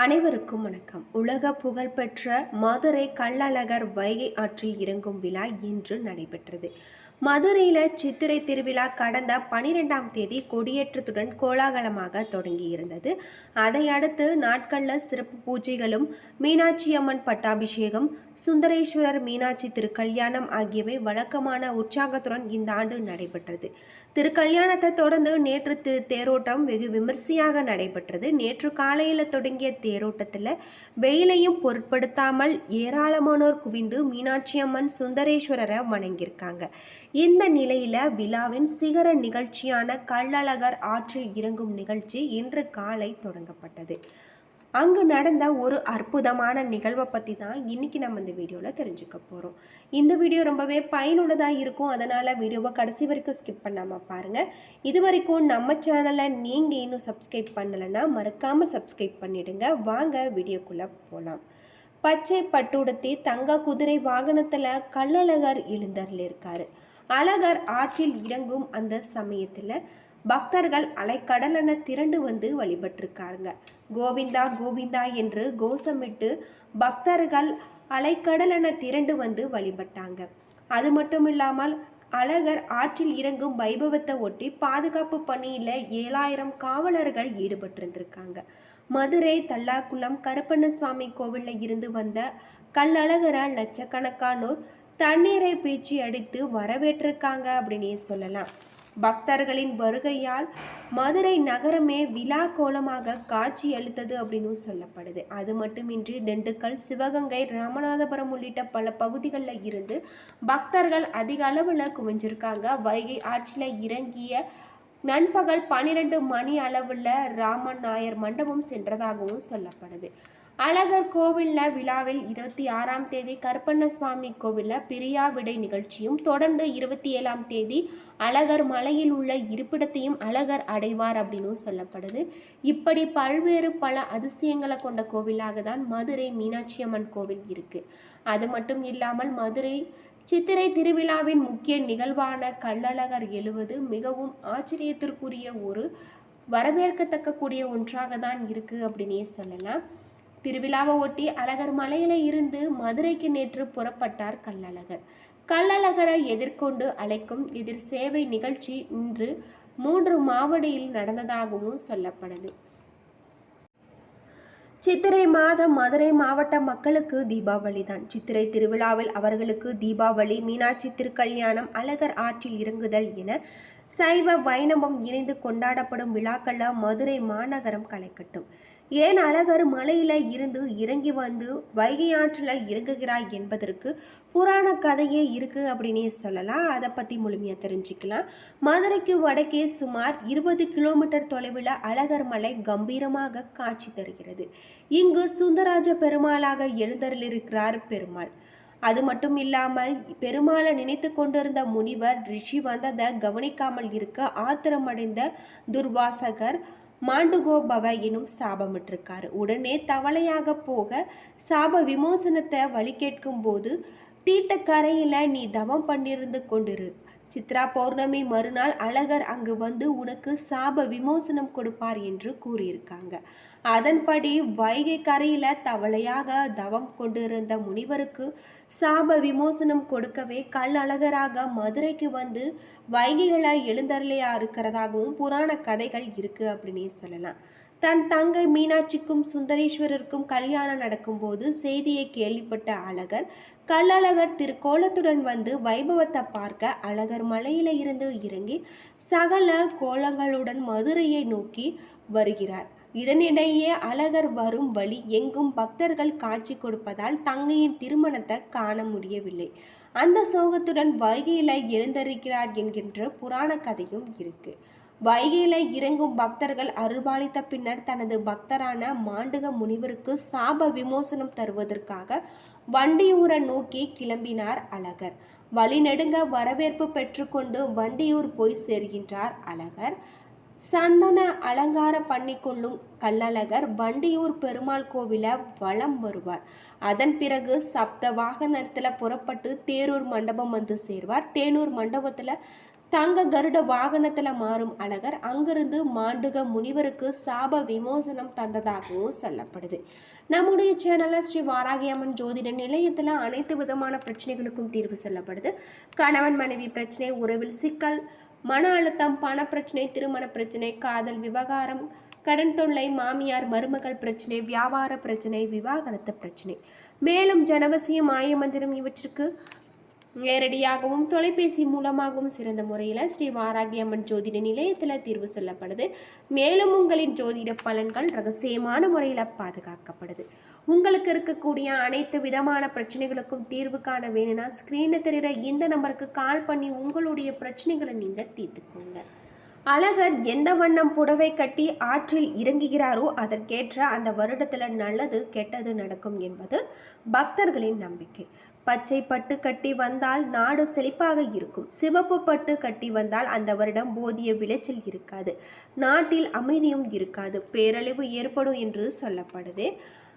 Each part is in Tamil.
அனைவருக்கும் வணக்கம். உலக புகழ்பெற்ற மதுரை கள்ளழகர் வைகை ஆற்றில் இறங்கும் விழா இன்று நடைபெற்றது. மதுரையில் சித்திரை திருவிழா கடந்த பனிரெண்டாம் தேதி கொடியேற்றத்துடன் கோலாகலமாக தொடங்கியிருந்தது. அதை அடுத்து நாட்களில் சிறப்பு பூஜைகளும் மீனாட்சி அம்மன் பட்டாபிஷேகம் சுந்தரேஸ்வரர் மீனாட்சி திருக்கல்யாணம் ஆகியவை வழக்கமான உற்சாகத்துடன் இந்த ஆண்டு நடைபெற்றது. திருக்கல்யாணத்தை தொடர்ந்து நேற்று தி தேரோட்டம் வெகு விமர்சையாக நடைபெற்றது. நேற்று காலையில் தொடங்கிய தேரோட்டத்தில் வெயிலையும் பொருட்படுத்தாமல் ஏராளமானோர் குவிந்து மீனாட்சி அம்மன் சுந்தரேஸ்வரரை வணங்கியிருக்காங்க. இந்த நிலையில் விழாவின் சிகர நிகழ்ச்சியான கள்ளழகர் ஆற்றில் இறங்கும் நிகழ்ச்சி இன்று காலை தொடங்கப்பட்டது. அங்கு நடந்த ஒரு அற்புதமான நிகழ்வை பற்றி தான் இன்னைக்கு நம்ம இந்த வீடியோவில் தெரிஞ்சுக்க போகிறோம் இந்த வீடியோ ரொம்பவே பயனுள்ளதாக இருக்கும். அதனால் வீடியோவை கடைசி வரைக்கும் ஸ்கிப் பண்ணாமல் பாருங்கள் இது வரைக்கும் நம்ம சேனலை நீங்கள் இன்னும் சப்ஸ்கிரைப் பண்ணலைன்னா மறக்காமல் சப்ஸ்கிரைப் பண்ணிவிடுங்க வாங்க வீடியோக்குள்ளே போகலாம் பச்சை பட்டுடுத்தி தங்க குதிரை வாகனத்தில் கள்ளழகர் எழுந்தரில் இருக்கார். அழகர் ஆற்றில் இறங்கும் அந்த சமயத்தில் பக்தர்கள் அலைக்கடலென திரண்டு வந்து வழிபட்டிருக்காருங்க. கோவிந்தா கோவிந்தா என்று கோஷமிட்டு பக்தர்கள் அலைக்கடலென திரண்டு வந்து வழிபட்டாங்க. அது மட்டும் இல்லாமல் அழகர் ஆற்றில் இறங்கும் வைபவத்தை ஒட்டி பாதுகாப்பு பணியில் ஏழாயிரம் காவலர்கள் ஈடுபட்டிருந்திருக்காங்க. மதுரை தல்லாக்குளம் கருப்பண்ணசுவாமி கோவிலில் இருந்து வந்த கல்லழகரை லட்சக்கணக்கானோர் தண்ணீரை பீச்சி அடித்து வரவேற்றிருக்காங்க அப்படின்னே சொல்லலாம். பக்தர்களின் வருகையால் மதுரை நகரமே விழா கோலமாக காட்சி அளித்தது அப்படின்னு சொல்லப்படுது. அது மட்டுமின்றி திண்டுக்கல் சிவகங்கை ராமநாதபுரம் உள்ளிட்ட பல பகுதிகளில் இருந்து பக்தர்கள் அதிக அளவில் குவிஞ்சிருக்காங்க. வைகை ஆற்றில் இறங்கிய நண்பகல் பன்னிரெண்டு மணி அளவில் ராமன் நாயர் மண்டபம் சென்றதாகவும் சொல்லப்படுது. அழகர் கோவிலில் விழாவில் இருபத்தி ஆறாம் தேதி கருப்பண்ண சுவாமி கோவிலில் பிரியா விடை நிகழ்ச்சியும் தொடர்ந்து இருபத்தி ஏழாம் தேதி அழகர் மலையில் உள்ள இருப்பிடத்தையும் அழகர் அடைவார் அப்படின்னு சொல்லப்படுது. இப்படி பல்வேறு பல அதிசயங்களை கொண்ட கோவிலாக தான் மதுரை மீனாட்சி அம்மன் கோவில் இருக்குது அது மட்டும் இல்லாமல் மதுரை சித்திரை திருவிழாவின் முக்கிய நிகழ்வான கள்ளழகர் எழுவது மிகவும் ஆச்சரியத்திற்குரிய ஒரு வரவேற்கத்தக்க கூடிய ஒன்றாக தான் இருக்குது அப்படின்னே சொல்லலாம். திருவிழாவை ஒட்டி அழகர் மலையில இருந்து மதுரைக்கு நேற்று புறப்பட்டார் கள்ளழகர். கள்ளழகரை எதிர்கொண்டு அழைக்கும் எதிர் சேவை நிகழ்ச்சி இன்று மூன்று மாவடியில் நடந்ததாகவும் சொல்லப்படுது. சித்திரை மாதம் மதுரை மாவட்ட மக்களுக்கு தீபாவளி தான் சித்திரை திருவிழாவில் அவர்களுக்கு தீபாவளி மீனாட்சி திருக்கல்யாணம் அழகர் ஆற்றில் இறங்குதல் என சைவ வைணவம் இணைந்து கொண்டாடப்படும் விழாக்களில் மதுரை மாநகரம் கலைக்கட்டும். ஏன் அழகர் மலையில இருந்து இறங்கி வந்து வைகை ஆற்றில் இறங்குகிறாய் என்பதற்கு புராண கதையே இருக்கு அப்படின்னே சொல்லலாம். அதை பற்றி முழுமையாக தெரிஞ்சுக்கலாம். மதுரைக்கு வடக்கே சுமார் இருபது கிலோமீட்டர் தொலைவில் அழகர் மலை கம்பீரமாக காட்சி தருகிறது. இங்கு சுந்தராஜ பெருமாளாக எழுந்தருளிருக்கிறார் பெருமாள். அது மட்டும் இல்லாமல் பெருமாளை நினைத்து கொண்டிருந்த முனிவர் ரிஷி வந்ததை கவனிக்காமல் இருக்க ஆத்திரமடைந்த துர்வாசகர் மாண்டுகோ பவ எனும் சாபமிட்டிருக்காரு. உடனே தவளையாக போக சாப விமோசனத்தை வழி கேட்கும் போது தீட்டக்கரையில் நீ தவம் பண்ணிருந்து கொண்டிரு. சித்ரா பௌர்ணமி மறுநாள் அழகர் அங்கு வந்து உனக்கு சாப விமோசனம் கொடுப்பார் என்று கூறியிருக்காங்க. அதன்படி வைகை கரையில தவளையாக தவம் கொண்டிருந்த முனிவருக்கு சாப விமோசனம் கொடுக்கவே கல் அழகராக மதுரைக்கு வந்து வைகைகளை எழுந்தருளையா இருக்கிறதாகவும் புராண கதைகள் இருக்கு அப்படின்னே சொல்லலாம். தன் தங்கை மீனாட்சிக்கும் சுந்தரேஸ்வரருக்கும் கல்யாணம் நடக்கும்போது செய்தியை கேள்விப்பட்ட அழகர் கல்லழகர் திருக்கோலத்துடன் வந்து வைபவத்தை பார்க்க அழகர் மலையில இருந்து இறங்கி சகல கோலங்களுடன் மதுரையை நோக்கி வருகிறார். இதனிடையே அழகர் வரும் வழி எங்கும் பக்தர்கள் காட்சி கொடுப்பதால் தங்கையின் திருமணத்தை காண முடியவில்லை. அந்த சோகத்துடன் வைகையில எழுந்தருக்கிறார் என்கின்ற புராண கதையும் இருக்குது வைகையில இறங்கும் பக்தர்கள் அருள்பாலித்த பின்னர் தனது பக்தரான மாண்டுக முனிவருக்கு சாப விமோசனம் தருவதற்காக வண்டியூரை நோக்கி கிளம்பினார் அழகர். வழிநெடுங்க வரவேற்பு பெற்றுக்கொண்டு வண்டியூர் போய் சேர்கின்றார் அழகர். சந்தன அலங்காரம் பண்ணிக்கொள்ளும் கள்ளழகர் வண்டியூர் பெருமாள் கோவில வலம் வருவார். அதன் பிறகு சப்த வாகனத்தில் புறப்பட்டு தேரூர் மண்டபம் வந்து சேர்வார். தேனூர் மண்டபத்தில் தங்க கருட வாகனத்தில் மாறும் அழகர் அங்கிருந்து மாண்டுக முனிவருக்கு சாப விமோசனம் தந்ததாகவும் சொல்லப்படுது. நம்முடைய சேனலில் ஸ்ரீ வாராகி அம்மன் ஜோதிட நிலையத்தில் அனைத்து விதமான பிரச்சனைகளுக்கும் தீர்வு சொல்லப்படுது. கணவன் மனைவி பிரச்சனை உறவில் சிக்கல் மன அழுத்தம் பணப்பிரச்சனை திருமண பிரச்சனை காதல் விவகாரம் கடன் தொல்லை மாமியார் மருமகள் பிரச்சனை வியாபார பிரச்சனை விவாகரத்து பிரச்சனை. மேலும் ஜனவசியம் மாயமந்திரம் இவற்றிற்கு நேரடியாகவும் தொலைபேசி மூலமாகவும் சிறந்த முறையில் ஸ்ரீ வாராகியம்மன் ஜோதிட நிலையத்தில் தீர்வு சொல்லப்படுது. மேலும் உங்களின் ஜோதிட பலன்கள் ரகசியமான முறையில் பாதுகாக்கப்படுது. உங்களுக்கு இருக்கக்கூடிய அனைத்து விதமான பிரச்சனைகளுக்கும் தீர்வு காண வேணும்னா ஸ்க்ரீனில் தெரிகிற இந்த நம்பருக்கு கால் பண்ணி உங்களுடைய பிரச்சனைகளை நீங்கள் தீர்த்துக்கோங்க. அழகர் எந்த வண்ணம் புடவை கட்டி ஆற்றில் இறங்குகிறாரோ அதற்கேற்ற அந்த வருடத்தில் நல்லது கெட்டது நடக்கும் என்பது பக்தர்களின் நம்பிக்கை. பச்சை பட்டு கட்டி வந்தால் நாடு செழிப்பாக இருக்கும். சிவப்பு பட்டு கட்டி வந்தால் அந்த வருடம் போதிய விளைச்சல் இருக்காது. நாட்டில் அமைதியும் இருக்காது. பேரழிவு ஏற்படும் என்று சொல்லப்படுது.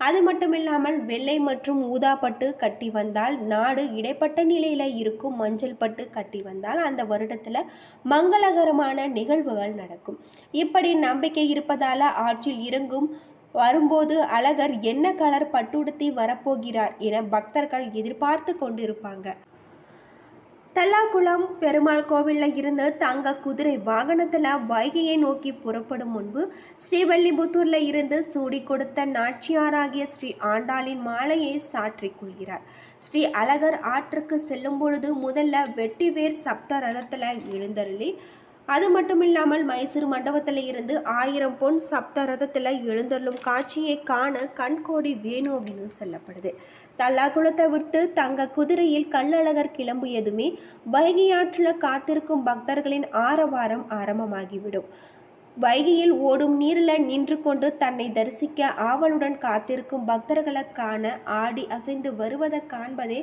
அது மட்டுமில்லாமல் வெள்ளை மற்றும் ஊதா பட்டு கட்டி வந்தால் நாடு இடைப்பட்ட நிலையில் இருக்கும். மஞ்சள் பட்டு கட்டி வந்தால் அந்த வருடத்தில் மங்களகரமான நிகழ்வுகள் நடக்கும். இப்படி நம்பிக்கை இருப்பதால் ஆற்றில் இறங்கும் வரும்போது அழகர் என்ன கலர் பட்டுடுத்தி வரப்போகிறார் என பக்தர்கள் எதிர்பார்த்து கொண்டிருப்பாங்க. தல்லாக்குளம் பெருமாள் கோவிலில் இருந்து தங்க குதிரை வாகனத்தில் வைகையை நோக்கி புறப்படும் முன்பு ஸ்ரீவல்லிபுத்தூரில் இருந்து சூடி கொடுத்த நாச்சியாராகிய ஸ்ரீ ஆண்டாளின் மாலையை சாற்றிக் கொள்கிறார். ஸ்ரீ அழகர் ஆற்றுக்கு செல்லும் பொழுது முதல்ல வெட்டிவேர் சப்த ரதத்தில் எழுந்தருளி அது மட்டும் இல்லாமல் மைசூர் மண்டபத்தில் இருந்து ஆயிரம் பொன் சப்த ரதத்தில் எழுந்தள்ளும் காட்சியை காண கண்கோடி வேணும் அப்படின்னு சொல்லப்படுது. தல்லாகுளத்தை விட்டு தங்க குதிரையில் கள்ளழகர் கிளம்பியதுமே வைகையாற்றில் காத்திருக்கும் பக்தர்களின் ஆரவாரம் ஆரம்பமாகிவிடும். வைகையில் ஓடும் நீரில் நின்று கொண்டு தன்னை தரிசிக்க ஆவலுடன் காத்திருக்கும் பக்தர்களை காண ஆடி அசைந்து வருவதை காண்பதே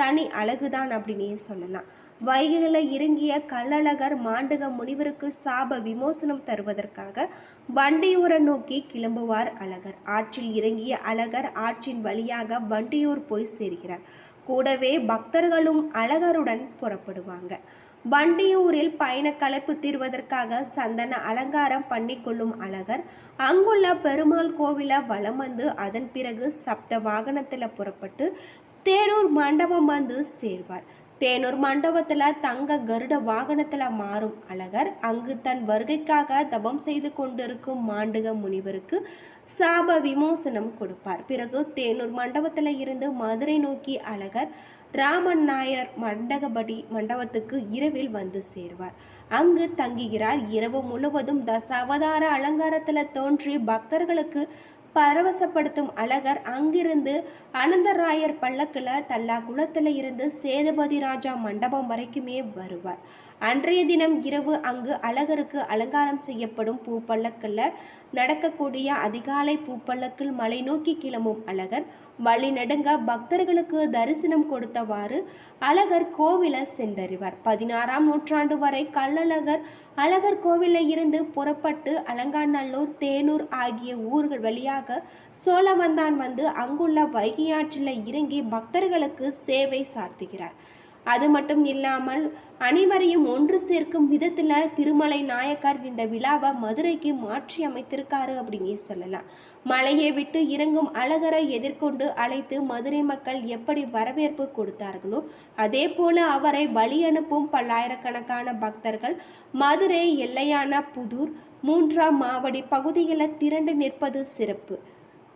தனி அழகுதான் அப்படின்னே சொல்லலாம். வைகையில் இறங்கிய கள்ளழகர் மாண்டக முனிவருக்கு சாப விமோசனம் தருவதற்காக வண்டியூரை நோக்கி கிளம்புவார் அழகர். ஆற்றில் இறங்கிய அழகர் ஆற்றின் வழியாக வண்டியூர் போய் சேர்கிறார். கூடவே பக்தர்களும் அழகருடன் புறப்படுவாங்க. வண்டியூரில் பயண களைப்பு தீர்வதற்காக சந்தன அலங்காரம் பண்ணிக்கொள்ளும் அழகர் அங்குள்ள பெருமாள் கோவில வலம் வந்து அதன் பிறகு சப்த வாகனத்தில் புறப்பட்டு தேனூர் மண்டபம் வந்து சேர்வார். தேனூர் மண்டபத்தில் தங்க கருட வாகனத்தில் மாறும் அழகர் அங்கு தன் வருகைக்காக தபம் செய்து கொண்டிருக்கும் மாண்டுக முனிவருக்கு சாப விமோசனம் கொடுப்பார். பிறகு தேனூர் மண்டபத்தில் இருந்து மதுரை நோக்கி அழகர் ராமன் நாயர் மண்டகபடி மண்டபத்துக்கு இரவில் வந்து சேர்வார். அங்கு தங்குகிறார் இரவு முழுவதும் தசாவதார அலங்காரத்தில் தோன்றி பக்தர்களுக்கு பரவசப்படுத்தும் அழகர் அங்கிருந்து அனந்தராயர் பல்லக்கில் தல்லா குளத்தில் இருந்து சேதுபதி ராஜா மண்டபம் வரைக்குமே வருவார். அன்றைய தினம் இரவு அங்கு அழகருக்கு அலங்காரம் செய்யப்படும் பூப்பல்லக்கில் நடக்கக்கூடிய அதிகாலை பூப்பல்லக்கில் மலை நோக்கி கிளம்பும் அழகர் வழி நடுங்க பக்தர்களுக்கு தரிசனம் கொடுத்தவாறு அழகர் கோவிலை சென்றறிவார். பதினாறாம் நூற்றாண்டு வரை கள்ளழகர் அழகர் கோவிலில் இருந்து புறப்பட்டு அலங்காநல்லூர் தேனூர் ஆகிய ஊர்கள் வழியாக சோழவந்தான் வந்து அங்குள்ள வைகையாற்றில் இறங்கி பக்தர்களுக்கு சேவை சார்த்துகிறார். அது மட்டும் இல்லாமல் அனைவரையும் ஒன்று சேர்க்கும் விதத்தில் திருமலை நாயக்கர் இந்த விழாவை மதுரைக்கு மாற்றி அமைத்திருக்காரு அப்படின்னு சொல்லலாம். மலையை விட்டு இறங்கும் அழகரை எதிர்கொண்டு அழைத்து மதுரை மக்கள் எப்படி வரவேற்பு கொடுத்தார்களோ அதே போல அவரை வழி அனுப்பும் பல்லாயிரக்கணக்கான பக்தர்கள் மதுரை எல்லையான புதூர் மூன்றாம் மாவடி பகுதியில் திரண்டு நிற்பது சிறப்பு.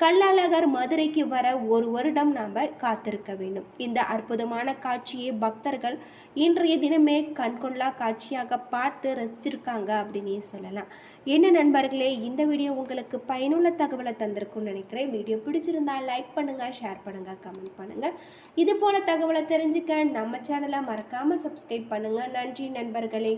கள்ளழகர் மதுரைக்கு வர ஒரு வருடம் நாம் காத்திருக்க வேண்டும். இந்த அற்புதமான காட்சியை பக்தர்கள் இன்றைய தினமே கண்கொள்ளா காட்சியாக பார்த்து ரசிச்சிருக்காங்க அப்படின்னே சொல்லலாம். என்ன நண்பர்களே இந்த வீடியோ உங்களுக்கு பயனுள்ள தகவலை தந்திருக்கும்னு நினைக்கிறேன். வீடியோ பிடிச்சிருந்தா லைக் பண்ணுங்கள் ஷேர் பண்ணுங்கள் கமெண்ட் பண்ணுங்கள் இது போல தகவலை தெரிஞ்சுக்க நம்ம சேனலை மறக்காமல் சப்ஸ்கிரைப் பண்ணுங்கள் நன்றி நண்பர்களே.